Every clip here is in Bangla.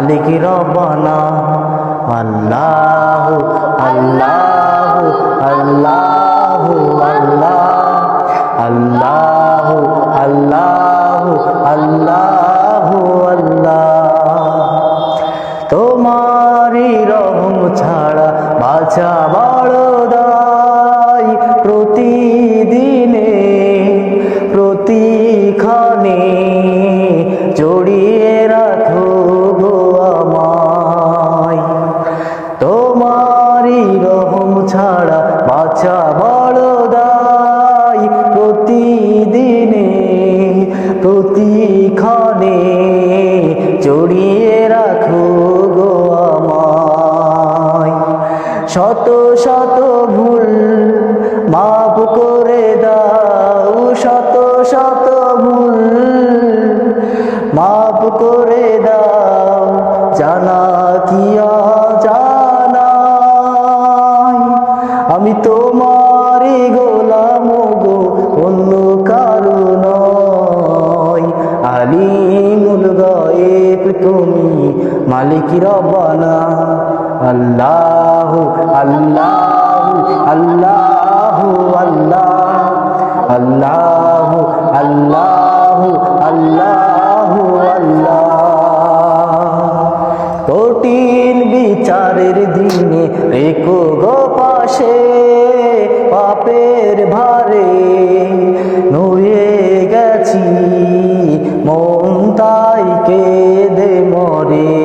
মালিক রবনা আল্লাহ আল্লাহ আল্লাহ আল্লাহ। আল্লাহ আল্লাহ আল্লাহ আল্লাহ। তোমারি রহম ছাড়া বাঁচা ছাড়া বাঁচা বড় দায় প্রতিদিনে প্রতিক্ষণে জড়িয়ে রাখো গো আমায়। শত শত ভুল মাফ আমি তোমারই গোলাম গো, অন্য কারও নয়। আলিমুল গায়েব তুমি মালিক রব্বানা। আল্লাহ আল্লাহ আল্লাহ আল্লাহ। আল্লাহ আল্লাহ আল্লাহ আল্লাহ। কঠিন বিচারের দিনে রেখো গো পাশে পাপের ভারে। নুয়ে গেছি মন তাই কেঁদে মরে।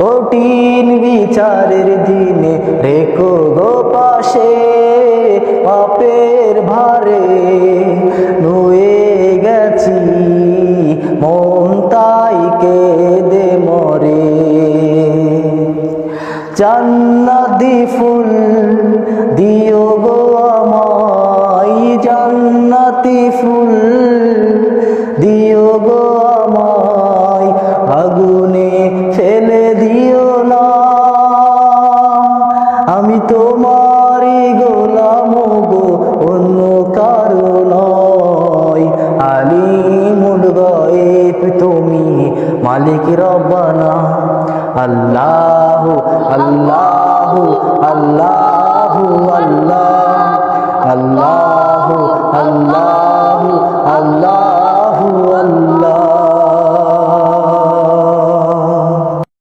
কঠিন বিচারের জান্নাতি ফুল দিও গো আমায়, জান্নাতি ফুল দিও গো আমায়, আগুনে ফেলে দিও না। আমি তোমারই গোলাম গো, অন্য কারও নয়। আলিমুল গায়েব তুমি মালিক রব্বানা। আল্লাহ আল্লাহ আল্লাহ আল্লাহ। আল্লাহ আল্লাহ।